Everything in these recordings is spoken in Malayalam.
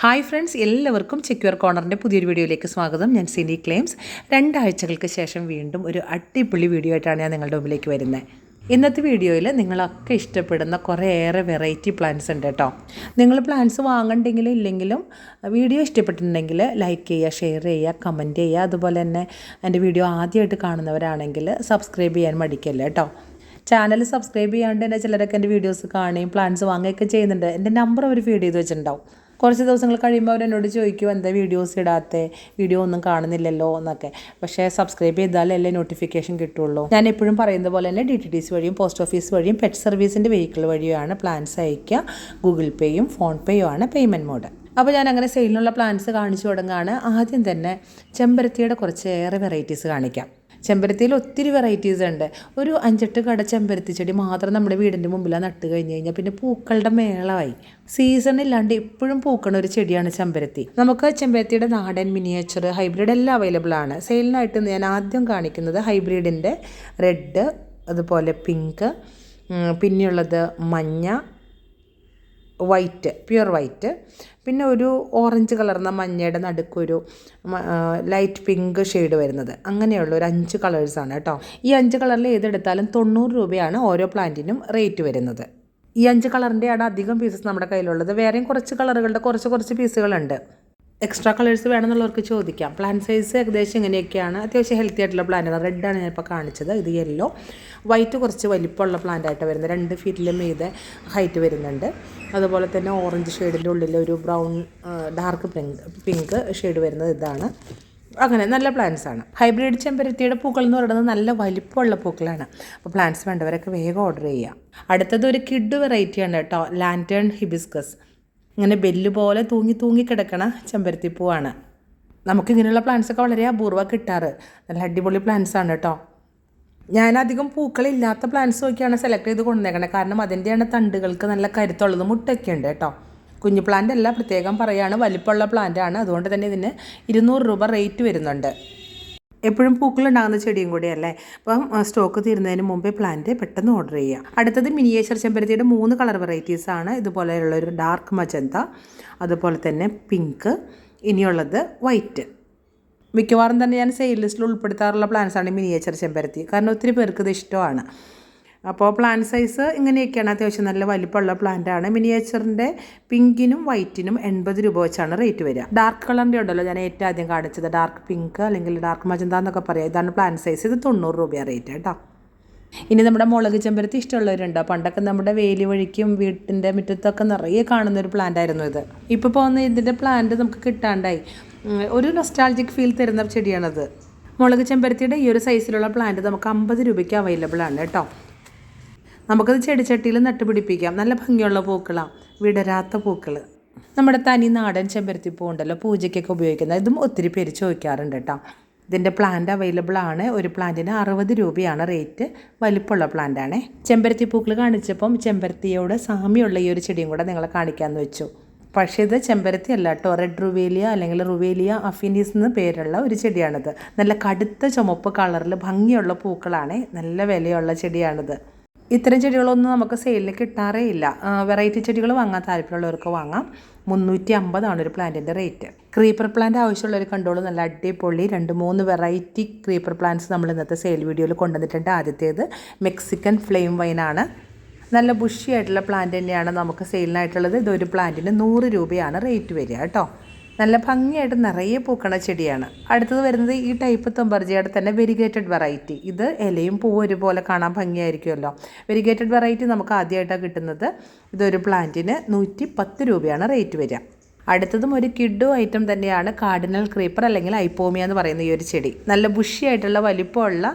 ഹായ് ഫ്രണ്ട്സ് എല്ലാവർക്കും സെക്യൂർ കോർണറിന്റെ പുതിയൊരു വീഡിയോയിലേക്ക് സ്വാഗതം. ഞാൻ സിനി ക്ലെയിംസ്. രണ്ടാഴ്ചകൾക്ക് ശേഷം വീണ്ടും ഒരു അടിപൊളി വീഡിയോ ആയിട്ടാണ് ഞാൻ നിങ്ങളുടെ മുമ്പിലേക്ക് വരുന്നത് ഇന്നത്തെ വീഡിയോയിൽ നിങ്ങളൊക്കെ ഇഷ്ടപ്പെടുന്ന കുറേയേറെ വെറൈറ്റി പ്ലാന്റ്സ് ഉണ്ട് കേട്ടോ. നിങ്ങൾ പ്ലാന്റ്സ് വാങ്ങണ്ടെങ്കിലും ഇല്ലെങ്കിലും വീഡിയോ ഇഷ്ടപ്പെട്ടിട്ടുണ്ടെങ്കിൽ ലൈക്ക് ചെയ്യുക ഷെയർ ചെയ്യുക കമന്റ് ചെയ്യുക. അതുപോലെ തന്നെ എന്റെ വീഡിയോ ആദ്യമായിട്ട് കാണുന്നവരാണെങ്കിൽ സബ്സ്ക്രൈബ് ചെയ്യാൻ മടിക്കല്ല കേട്ടോ. ചാനൽ സബ്സ്ക്രൈബ് ചെയ്യാണ്ട് തന്നെ ചിലരൊക്കെ എന്റെ വീഡിയോസ് കാണുകയും പ്ലാൻസ് വാങ്ങുകയൊക്കെ ചെയ്യുന്നുണ്ട്. എന്റെ നമ്പർ അവർ ഫീഡ് ചെയ്ത് വെച്ചിട്ടുണ്ടാവും. കുറച്ച് ദിവസങ്ങൾ കഴിയുമ്പോൾ അവരെന്നോട് ചോദിക്കും എന്താ വീഡിയോസ് ഇടാത്തേ? വീഡിയോ ഒന്നും കാണുന്നില്ലല്ലോ എന്നൊക്കെ. പക്ഷേ സബ്സ്ക്രൈബ് ചെയ്താലല്ലേ നോട്ടിഫിക്കേഷൻ കിട്ടുള്ളൂ. ഞാൻ എപ്പോഴും പറയുന്ന പോലെ തന്നെ ഡി ടി ടി സി വഴിയും പോസ്റ്റ് ഓഫീസ് വഴിയും പെറ്റ് സർവീസിന്റെ വെഹിക്കിൾ വഴിയുമാണ് പ്ലാൻസ് അയക്കുക ഗൂഗിൾ പേയും ഫോൺ പേയും ആണ് പേയ്മെന്റ് മോഡ് അപ്പോൾ ഞാൻ അങ്ങനെ സെയിലിനുള്ള പ്ലാൻസ് കാണിച്ചു തുടങ്ങുകയാണ് ആദ്യം തന്നെ ചെമ്പരത്തിയുടെ കുറച്ചേറെ വെറൈറ്റീസ് കാണിക്കാം. ചെമ്പരത്തിയിൽ ഒത്തിരി വെറൈറ്റീസ് ഉണ്ട്. ഒരു അഞ്ചെട്ട് കട ചെമ്പരത്തി ചെടി മാത്രം നമ്മുടെ വീടിന്റെ മുമ്പിലാണ് നട്ട് കഴിഞ്ഞ് കഴിഞ്ഞാൽ പിന്നെ പൂക്കളുടെ മേളമായി സീസൺ ഇല്ലാണ്ട് എപ്പോഴും പൂക്കണ ഒരു ചെടിയാണ് ചെമ്പരത്തി. നമുക്ക് ചെമ്പരത്തിയുടെ നാടൻ മിനിയേച്ചർ ഹൈബ്രിഡ് എല്ലാം അവൈലബിൾ ആണ്. സെയിലിനായിട്ട് ഞാൻ ആദ്യം കാണിക്കുന്നത് ഹൈബ്രിഡിന്റെ റെഡ് അതുപോലെ പിങ്ക് പിന്നെയുള്ളത് മഞ്ഞ വൈറ്റ് പ്യുർ വൈറ്റ് പിന്നെ ഒരു ഓറഞ്ച് കളർന്ന മഞ്ഞയുടെ നടുക്കൊരു ലൈറ്റ് പിങ്ക് ഷെയ്ഡ് വരുന്നത്. അങ്ങനെയുള്ള ഒരു അഞ്ച് കളേഴ്സാണ് കേട്ടോ. ഈ അഞ്ച് കളറിൽ ഏതെടുത്താലും തൊണ്ണൂറ് രൂപയാണ് ഓരോ പ്ലാന്റിനും റേറ്റ് വരുന്നത്. ഈ അഞ്ച് കളറിന്റെയാണ് അധികം പീസസ് നമ്മുടെ കയ്യിലുള്ളത്. വേറെയും കുറച്ച് കളറുകളുടെ കുറച്ച് കുറച്ച് പീസുകളുണ്ട് എക്സ്ട്രാ കളേഴ്സ് വേണമെന്നുള്ളവർക്ക് ചോദിക്കാം. പ്ലാൻ സൈസ് ഏകദേശം ഇങ്ങനെയൊക്കെയാണ്. അത്യാവശ്യം ഹെൽത്തി ആയിട്ടുള്ള പ്ലാന്റാണ് റെഡാണ് ഞാനിപ്പോൾ കാണിച്ചത്. ഇത് യെല്ലോ വൈറ്റ് കുറച്ച് വലിപ്പമുള്ള പ്ലാന്റ് ആയിട്ട് വരുന്നത്. രണ്ട് ഫീറ്റിലും മീതെ ഹൈറ്റ് വരുന്നുണ്ട്. അതുപോലെ തന്നെ ഓറഞ്ച് ഷെയ്ഡിന്റെ ഉള്ളിൽ ഒരു brown dark pink pink shade വരുന്നത് ഇതാണ്. അങ്ങനെ നല്ല പ്ലാന്റ്സ് ആണ്. ഹൈബ്രിഡ് ചെമ്പരത്തിയുടെ പൂക്കൾ എന്ന് പറയുന്നത് നല്ല വലിപ്പമുള്ള പൂക്കളാണ്. അപ്പോൾ പ്ലാന്റ്സ് വേണ്ടവരൊക്കെ വേഗം ഓർഡർ ചെയ്യുക അടുത്തത് ഒരു കിഡ് വെറൈറ്റിയാണ് കേട്ടോ. ലാന്റേൺ ഹിബിസ്കസ് ഇങ്ങനെ ബെല്ല് പോലെ തൂങ്ങി തൂങ്ങി കിടക്കണ ചെമ്പരത്തിപ്പൂവാണ് നമുക്ക് ഇങ്ങനെയുള്ള പ്ലാന്റ്സൊക്കെ വളരെ അപൂർവം കിട്ടാറ്. നല്ല അടിപൊളി പ്ലാന്റ്സ് ആണ് കേട്ടോ ഞാനധികം പൂക്കളില്ലാത്ത പ്ലാന്റ്സ് നോക്കിയാണ് സെലക്ട് ചെയ്ത് കൊണ്ടുവന്നേക്കണേ. കാരണം അതിന്റെയാണ് തണ്ടുകൾക്ക് നല്ല കരുത്തുള്ളത്. മുട്ടൊക്കെ ഉണ്ട് കേട്ടോ കുഞ്ഞു പ്ലാന്റ് അല്ല പ്രത്യേകം പറയുകയാണ് വലിപ്പമുള്ള പ്ലാന്റ് ആണ്. അതുകൊണ്ട് തന്നെ ഇതിന് ഇരുന്നൂറ് രൂപ റേറ്റ് വരുന്നുണ്ട്. എപ്പോഴും പൂക്കളുണ്ടാകുന്ന ചെടിയും കൂടിയല്ലേ? അപ്പം സ്റ്റോക്ക് തീരുന്നതിന് മുമ്പേ പ്ലാന്റ് പെട്ടെന്ന് ഓർഡർ ചെയ്യുക. അടുത്തത് മിനിയേച്ചർ ചെമ്പരത്തിയുടെ മൂന്ന് കളർ വെറൈറ്റീസ് ആണ്. ഇതുപോലെയുള്ള ഒരു ഡാർക്ക് മജന്ത അതുപോലെ തന്നെ പിങ്ക് ഇനിയുള്ളത് വൈറ്റ് മിക്കവാറും തന്നെ ഞാൻ സെയിൽ ലിസ്റ്റിൽ ഉൾപ്പെടുത്താറുള്ള പ്ലാന്റ്സാണ് മിനിയേച്ചർ ചെമ്പരത്തി. കാരണം ഒത്തിരി പേർക്ക് ഇത് ഇഷ്ടമാണ്. അപ്പോൾ പ്ലാന്റ് സൈസ് ഇങ്ങനെയൊക്കെയാണ് അത്യാവശ്യം നല്ല വലിപ്പമുള്ള പ്ലാന്റ് ആണ്. മിനിയേച്ചറിന്റെ പിങ്കിനും വൈറ്റിനും എൺപത് രൂപ വെച്ചാണ് റേറ്റ് വരിക. ഡാർക്ക് കളറിന്റെ ഉണ്ടല്ലോ ഞാൻ ഏറ്റവും ആദ്യം കാണിച്ചത്. ഡാർക്ക് പിങ്ക് അല്ലെങ്കിൽ ഡാർക്ക് മജന്ത എന്നൊക്കെ പറയാം. ഇതാണ് പ്ലാന്റ് സൈസ് ഇത് തൊണ്ണൂറ് രൂപയാണ് റേറ്റ് കേട്ടോ. ഇനി നമ്മുടെ മുളക് ചെമ്പരത്തി ഇഷ്ടമുള്ളവരുണ്ടോ? പണ്ടൊക്കെ നമ്മുടെ വേലി വഴിക്കും വീട്ടിന്റെ മുറ്റത്തൊക്കെ നിറയെ കാണുന്ന ഒരു പ്ലാന്റ് ആയിരുന്നു ഇത്. ഇപ്പോൾ പോകുന്ന ഇതിന്റെ പ്ലാന്റ് നമുക്ക് കിട്ടാണ്ടായി. ഒരു നൊസ്റ്റാൾജിക് ഫീൽ തരുന്ന ചെടിയാണത്. മുളക് ചെമ്പരത്തിയുടെ ഈ ഒരു സൈസിലുള്ള പ്ലാന്റ് നമുക്ക് അമ്പത് രൂപയ്ക്ക് അവൈലബിൾ ആണ് കേട്ടോ. നമുക്കത് ചെടിച്ചട്ടിയിൽ നട്ടുപിടിപ്പിക്കാം നല്ല ഭംഗിയുള്ള പൂക്കളാണ് വിടരാത്ത പൂക്കൾ നമ്മുടെ തനി നാടൻ ചെമ്പരത്തിപ്പൂ ഉണ്ടല്ലോ പൂജയ്ക്കൊക്കെ ഉപയോഗിക്കുന്നത് ഇതും ഒത്തിരി പേര് ചോദിക്കാറുണ്ട് കേട്ടോ. ഇതിന്റെ പ്ലാന്റ് അവൈലബിൾ ആണ്. ഒരു പ്ലാന്റിന് അറുപത് രൂപയാണ് റേറ്റ് വലിപ്പമുള്ള പ്ലാന്റ് ആണ്. ചെമ്പരത്തി പൂക്കൾ കാണിച്ചപ്പം ചെമ്പരത്തിയോട് സാമ്യമുള്ള ഈ ഒരു ചെടിയും കൂടെ നിങ്ങളെ കാണിക്കാമെന്ന് വെച്ചു. പക്ഷേ ഇത് ചെമ്പരത്തി അല്ല കേട്ടോ. റെഡ് റുവേലിയ അല്ലെങ്കിൽ റുവേലിയ അഫിനീസ് എന്ന് പേരുള്ള ഒരു ചെടിയാണിത്. നല്ല കടുത്ത ചുമപ്പ് കളറിൽ ഭംഗിയുള്ള പൂക്കളാണ്. നല്ല വിലയുള്ള ചെടിയാണിത്. ഇത്തരം ചെടികളൊന്നും നമുക്ക് സെയിലിൽ കിട്ടാറേ ഇല്ല. വെറൈറ്റി ചെടികൾ വാങ്ങാൻ താല്പര്യമുള്ളവർക്ക് വാങ്ങാം. മുന്നൂറ്റി അമ്പതാണ് ഒരു പ്ലാന്റിന്റെ റേറ്റ് ക്രീപ്പർ പ്ലാന്റ് ആവശ്യമുള്ളവർ കണ്ടോളൂ. നല്ല അടിപൊളി രണ്ട് മൂന്ന് വെറൈറ്റി ക്രീപ്പർ പ്ലാന്റ്സ് നമ്മൾ ഇന്നത്തെ സെയിൽ വീഡിയോയിൽ കൊണ്ടുവന്നിട്ടുണ്ട്. ആദ്യത്തേത് മെക്സിക്കൻ ഫ്ലെയിം വൈനാണ് നല്ല ബുഷി ആയിട്ടുള്ള പ്ലാന്റ് തന്നെയാണ് നമുക്ക് സെയിലിനായിട്ടുള്ളത് ഇതൊരു പ്ലാന്റിന് നൂറ് രൂപയാണ് റേറ്റ് വരിക കേട്ടോ. നല്ല ഭംഗിയായിട്ട് നിറയെ പൂക്കണ ചെടിയാണ്. അടുത്തത് വരുന്നത് ഈ ടൈപ്പ് തൊമ്പർജിയുടെ തന്നെ വെരിഗേറ്റഡ് വെറൈറ്റി ഇത് ഇലയും പൂവും ഒരുപോലെ കാണാൻ ഭംഗിയായിരിക്കുമല്ലോ. വെരിഗേറ്റഡ് വെറൈറ്റി നമുക്ക് ആദ്യമായിട്ടാണ് കിട്ടുന്നത്. ഇതൊരു പ്ലാന്റിന് നൂറ്റി പത്ത് രൂപയാണ് റേറ്റ് വരിക. അടുത്തതും ഒരു കിഡു ഐറ്റം തന്നെയാണ് കാർഡിനൽ ക്രീപ്പർ അല്ലെങ്കിൽ ഐപ്പോമിയ എന്ന് പറയുന്ന ഈ ഒരു ചെടി. നല്ല ബുഷിയായിട്ടുള്ള വലിപ്പമുള്ള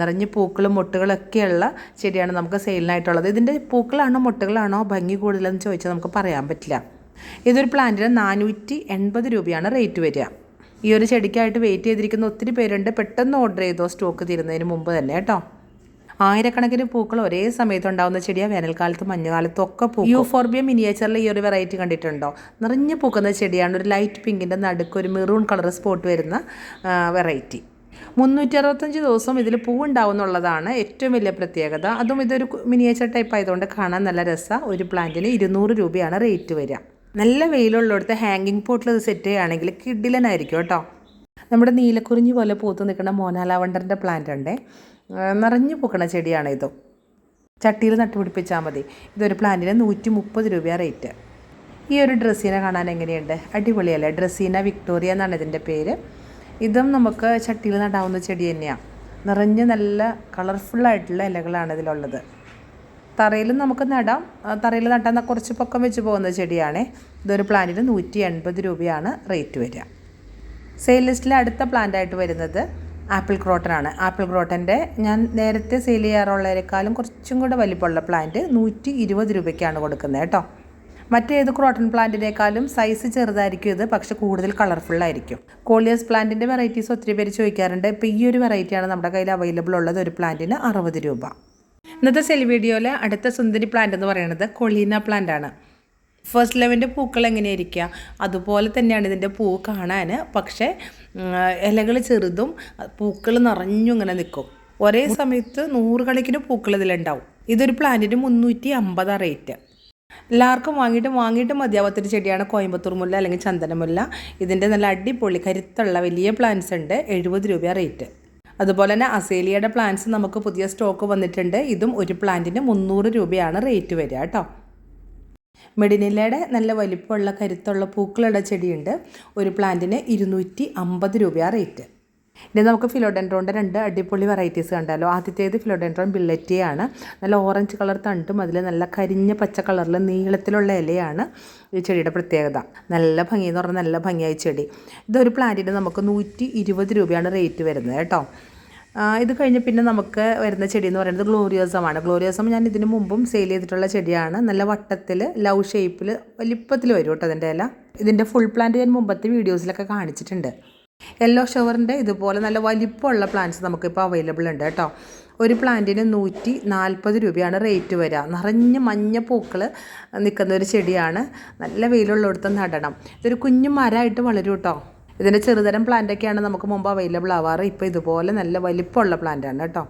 നിറഞ്ഞ് പൂക്കളും മുട്ടുകളൊക്കെയുള്ള ചെടിയാണ് നമുക്ക് സെയിലിനായിട്ടുള്ളത് ഇതിന്റെ പൂക്കളാണോ മുട്ടുകളാണോ ഭംഗി കൂടുതലെന്ന് ചോദിച്ചാൽ നമുക്ക് പറയാൻ പറ്റില്ല. ഇതൊരു പ്ലാന്റിന് നാനൂറ്റി എൺപത് രൂപയാണ് റേറ്റ് വരിക. ഈ ഒരു ചെടിക്കായിട്ട് വെയിറ്റ് ചെയ്തിരിക്കുന്ന ഒത്തിരി പേരുണ്ട്. പെട്ടെന്ന് ഓർഡർ ചെയ്തോ സ്റ്റോക്ക് തീരുന്നതിന് മുമ്പ് തന്നെ കേട്ടോ. ആയിരക്കണക്കിന് പൂക്കൾ ഒരേ സമയത്ത് ഉണ്ടാകുന്ന ചെടിയാണ് വേനൽക്കാലത്തും മഞ്ഞുകാലത്തും ഒക്കെ പൂ യൂഫോർബിയ മിനിയേച്ചറിൽ ഈ ഒരു വെറൈറ്റി കണ്ടിട്ടുണ്ടോ? നിറഞ്ഞു പൂക്കുന്ന ചെടിയാണ്. ഒരു ലൈറ്റ് പിങ്കിന്റെ നടുക്ക് ഒരു മെറൂൺ കളർ സ്പോട്ട് വരുന്ന വെറൈറ്റി മുന്നൂറ്റി അറുപത്തഞ്ച് ദിവസം ഇതിൽ എന്നുള്ളതാണ് ഏറ്റവും വലിയ പ്രത്യേകത. അതും ഇതൊരു മിനിയേച്ചർ ടൈപ്പ് ആയതുകൊണ്ട് കാണാൻ നല്ല രസമാണ് ഒരു പ്ലാന്റിന് ഇരുന്നൂറ് രൂപയാണ് റേറ്റ് വരിക. നല്ല വെയിലുള്ളിടത്ത് ഹാങ്ങിങ് പോട്ടിൽ ഇത് സെറ്റ് ചെയ്യുകയാണെങ്കിൽ കിഡിലനായിരിക്കും കേട്ടോ. നമ്മുടെ നീലക്കുറിഞ്ഞി പോലെ പൂത്ത് നിൽക്കുന്ന മോനാലാവണ്ടറിന്റെ പ്ലാന്റ് ഉണ്ടേ. നിറഞ്ഞു പൂക്കണ ചെടിയാണ് ഇതും. ചട്ടിയിൽ നട്ടുപിടിപ്പിച്ചാൽ മതി. ഇതൊരു പ്ലാന്റിന് നൂറ്റി മുപ്പത് രൂപ റേറ്റ് ഈ ഒരു ഡ്രസ്സീന കാണാൻ എങ്ങനെയുണ്ട്? അടിപൊളിയല്ലേ? ഡ്രസ്സീന വിക്ടോറിയ എന്നാണ് ഇതിന്റെ പേര്. ഇതും നമുക്ക് ചട്ടിയിൽ നടാവുന്ന ചെടി തന്നെയാണ് നിറഞ്ഞ് നല്ല കളർഫുള്ളായിട്ടുള്ള ഇലകളാണ് ഇതിലുള്ളത്. തറയിലും നമുക്ക് നടാം. തറയിൽ നട്ടാൽ കുറച്ച് പൊക്കം വെച്ച് പോകുന്ന ചെടിയാണ്. ഇതൊരു പ്ലാന്റിന് നൂറ്റി എൺപത് രൂപയാണ് റേറ്റ് വരിക. സെയിൽ ലിസ്റ്റിൽ അടുത്ത പ്ലാന്റായിട്ട് വരുന്നത് ആപ്പിൾ ക്രോട്ടനാണ് ആപ്പിൾ ക്രോട്ടന്റെ ഞാൻ നേരത്തെ സെയിൽ ചെയ്യാറുള്ളതിനേക്കാളും കുറച്ചും കൂടെ വലിപ്പമുള്ള പ്ലാന്റ് നൂറ്റി ഇരുപത് രൂപയ്ക്കാണ് കൊടുക്കുന്നത് കേട്ടോ. മറ്റേത് ക്രോട്ടൺ പ്ലാന്റിനേക്കാളും സൈസ് ചെറുതായിരിക്കും ഇത് പക്ഷെ കൂടുതൽ കളർഫുള്ളായിരിക്കും കോളിയസ് പ്ലാന്റിന്റെ വെറൈറ്റീസ് ഒത്തിരി പേര് ചോദിക്കാറുണ്ട് ഇപ്പോൾ ഈ ഒരു വെറൈറ്റിയാണ് നമ്മുടെ കയ്യിൽ അവൈലബിൾ ഉള്ളത് ഒരു പ്ലാന്റിന് അറുപത് രൂപ. ഇന്നത്തെ സെൽ വീഡിയോയിൽ അടുത്ത സുന്ദരി പ്ലാന്റ് എന്ന് പറയുന്നത് കൊളീന പ്ലാന്റ് ആണ്. ഫസ്റ്റ് ലെവന്റെ പൂക്കൾ എങ്ങനെയായിരിക്കുക അതുപോലെ തന്നെയാണ് ഇതിന്റെ പൂ കാണാൻ പക്ഷേ ഇലകൾ ചെറുതും പൂക്കൾ നിറഞ്ഞു ഇങ്ങനെ നിൽക്കും ഒരേ സമയത്ത് നൂറുകണക്കിന് പൂക്കൾ ഇതിലുണ്ടാവും. ഇതൊരു പ്ലാന്റിന് മുന്നൂറ്റി അമ്പതാ റേറ്റ് എല്ലാവർക്കും വാങ്ങിയിട്ട് വാങ്ങിയിട്ട് മതിയാവാത്തൊരു ചെടിയാണ് കോയമ്പത്തൂർ മുല്ല അല്ലെങ്കിൽ ചന്ദനമുല്ല. ഇതിന്റെ നല്ല അടിപൊളി കരുത്തുള്ള വലിയ പ്ലാന്റ്സ് ഉണ്ട്. എഴുപത് രൂപ റേറ്റ് അതുപോലെ തന്നെ അസേലിയയുടെ പ്ലാന്റ്സ് നമുക്ക് പുതിയ സ്റ്റോക്ക് വന്നിട്ടുണ്ട്. ഇതും ഒരു പ്ലാന്റിന് മുന്നൂറ് രൂപയാണ് റേറ്റ് വരിക കേട്ടോ. മെഡിനിലയുടെ നല്ല വലിപ്പമുള്ള കരുത്തുള്ള പൂക്കളുടെ ചെടിയുണ്ട്. ഒരു പ്ലാന്റിന് ഇരുന്നൂറ്റി അമ്പത് രൂപയാണ് റേറ്റ് ഇനി നമുക്ക് ഫിലോഡെൻഡ്രോണിന്റെ രണ്ട് അടിപൊളി വെറൈറ്റീസ് കണ്ടാലോ ആദ്യത്തേത് ഫിലോഡെൻഡ്രോൺ ബില്ലറ്റിയാണ് നല്ല ഓറഞ്ച് കളർ തണ്ടും അതിൽ നല്ല കരിഞ്ഞ പച്ച കളറിൽ നീളത്തിലുള്ള ഇലയാണ് ഈ ചെടിയുടെ പ്രത്യേകത. നല്ല ഭംഗി എന്ന് പറഞ്ഞാൽ നല്ല ഭംഗിയായ ചെടി. ഇതൊരു പ്ലാന്റിന് നമുക്ക് നൂറ്റി ഇരുപത് രൂപയാണ് റേറ്റ് വരുന്നത് കേട്ടോ. ഇത് കഴിഞ്ഞ് പിന്നെ നമുക്ക് വരുന്ന ചെടി എന്ന് പറയുന്നത് ഗ്ലോറിയോസമാണ് ഗ്ലോറിയോസം ഞാൻ ഇതിനു മുമ്പും സെയിൽ ചെയ്തിട്ടുള്ള ചെടിയാണ്. നല്ല വട്ടത്തിൽ ലവ് ഷേപ്പിൽ വലിപ്പത്തിൽ വരും കേട്ടോ അതിന്റെ ഇല. ഇതിന്റെ ഫുൾ പ്ലാന്റ് ഞാൻ മുമ്പത്തെ വീഡിയോസിലൊക്കെ കാണിച്ചിട്ടുണ്ട്. യെല്ലോ ഷവറിന്റെ ഇതുപോലെ നല്ല വലിപ്പമുള്ള പ്ലാന്റ്സ് നമുക്കിപ്പോൾ അവൈലബിൾ ഉണ്ട് കേട്ടോ. ഒരു പ്ലാന്റിന് നൂറ്റി നാൽപ്പത് രൂപയാണ് റേറ്റ് വരിക. നിറഞ്ഞ മഞ്ഞ പൂക്കൾ നിൽക്കുന്ന ഒരു ചെടിയാണ്. നല്ല വെയിലുള്ളിടത്ത് നടണം. ഇതൊരു കുഞ്ഞു മരമായിട്ട് വളരും കേട്ടോ. ഇതിന്റെ ചെറുതരം പ്ലാന്റൊക്കെയാണ് നമുക്ക് മുമ്പ് അവൈലബിൾ ആവാറ്. ഇപ്പോൾ ഇതുപോലെ നല്ല വലിപ്പമുള്ള പ്ലാന്റാണ് കേട്ടോ.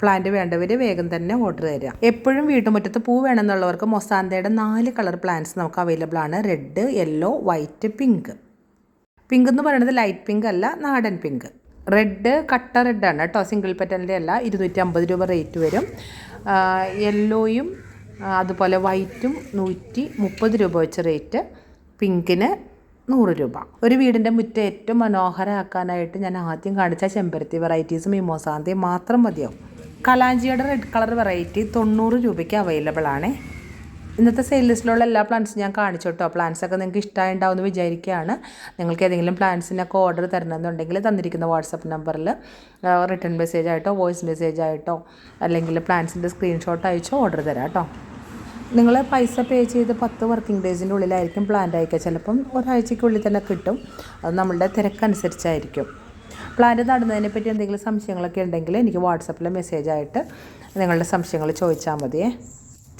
പ്ലാന്റ് വേണ്ടവർ വേഗം തന്നെ ഓർഡർ തരിക. എപ്പോഴും വീട്ടുമുറ്റത്ത് പൂ വേണമെന്നുള്ളവർക്ക് മൊസാന്തയുടെ നാല് കളർ പ്ലാന്റ്സ് നമുക്ക് അവൈലബിൾ ആണ്. Red yellow white pink pink എന്ന് പറയുന്നത് ലൈറ്റ് പിങ്ക് അല്ല നാടൻ പിങ്ക് റെഡ് കട്ട റെഡാണ് കേട്ടോ. സിംഗിൾ പെറ്റലിന്റെ അല്ല ഇരുന്നൂറ്റി അമ്പത് രൂപ റേറ്റ് വരും. യെല്ലോയും അതുപോലെ വൈറ്റും നൂറ്റി മുപ്പത് രൂപ വെച്ച് റേറ്റ് പിങ്കിന് നൂറ് രൂപ. ഒരു വീടിന്റെ മുറ്റം ഏറ്റവും മനോഹരമാക്കാനായിട്ട് ഞാൻ ആദ്യം കാണിച്ച ചെമ്പരത്തി വെറൈറ്റീസ് മിമോസാന്തി മാത്രം മതിയാവും. കലാഞ്ചിയുടെ റെഡ് കളർ വെറൈറ്റി തൊണ്ണൂറ് രൂപയ്ക്ക് അവൈലബിൾ ആണ്. ഇന്നത്തെ സെയിൽ ലിസ്റ്റിലുള്ള എല്ലാ പ്ലാന്റ്സും ഞാൻ കാണിച്ചു കേട്ടോ. പ്ലാന്റ്സ് ഒക്കെ നിങ്ങൾക്ക് ഇഷ്ടമായിട്ടുണ്ടാവുമെന്ന് വിചാരിക്കുകയാണ്. നിങ്ങൾക്ക് ഏതെങ്കിലും പ്ലാന്റ്സിനൊക്കെ ഓർഡർ തരണമെന്നുണ്ടെങ്കിൽ തന്നിരിക്കുന്ന വാട്സപ്പ് നമ്പറിൽ റിട്ടേൺ മെസ്സേജ് ആയിട്ടോ വോയിസ് മെസ്സേജ് ആയിട്ടോ അല്ലെങ്കിൽ പ്ലാന്റ്സിന്റെ സ്ക്രീൻഷോട്ട് അയച്ചോ ഓർഡർ തരാം കേട്ടോ. നിങ്ങൾ പൈസ പേ ചെയ്ത് പത്ത് വർക്കിംഗ് ഡേയ്സിന്റെ ഉള്ളിലായിരിക്കും പ്ലാന്റ് അയക്കുക. ചിലപ്പം ഒരാഴ്ചയ്ക്കുള്ളിൽ തന്നെ കിട്ടും. അത് നമ്മളുടെ തിരക്കനുസരിച്ചായിരിക്കും. പ്ലാന്റ് നടുന്നതിനെ പറ്റി എന്തെങ്കിലും സംശയങ്ങളൊക്കെ ഉണ്ടെങ്കിൽ എനിക്ക് വാട്സപ്പിൽ മെസ്സേജ് ആയിട്ട് നിങ്ങളുടെ സംശയങ്ങൾ ചോദിച്ചാൽ മതിയേ.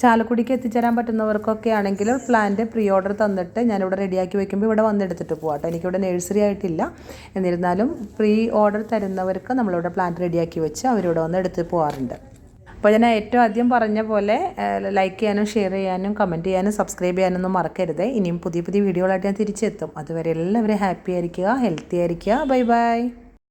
ചാലക്കുടിക്ക് എത്തിച്ചേരാൻ പറ്റുന്നവർക്കൊക്കെ ആണെങ്കിൽ പ്ലാന്റ് പ്രീ ഓർഡർ തന്നിട്ട് ഞാനിവിടെ റെഡിയാക്കി വെക്കുമ്പോൾ ഇവിടെ വന്നെടുത്തിട്ട് പോകാം കേട്ടോ എനിക്കിവിടെ നഴ്സറി ആയിട്ടില്ല. എന്നിരുന്നാലും പ്രീ ഓർഡർ തരുന്നവർക്ക് നമ്മളിവിടെ പ്ലാന്റ് റെഡിയാക്കി വെച്ച് അവരിവിടെ വന്ന് എടുത്ത് പോകാറുണ്ട് അപ്പോൾ ഞാൻ ഏറ്റവും ആദ്യം പറഞ്ഞ പോലെ ലൈക്ക് ചെയ്യാനും ഷെയർ ചെയ്യാനും കമന്റ് ചെയ്യാനും സബ്സ്ക്രൈബ് ചെയ്യാനൊന്നും മറക്കരുത്. ഇനിയും പുതിയ പുതിയ വീഡിയോകളായിട്ട് ഞാൻ തിരിച്ചെത്തും. അതുവരെ എല്ലാവരും ഹാപ്പി ആയിരിക്കുക ഹെൽത്തി ആയിരിക്കുക. Bye bye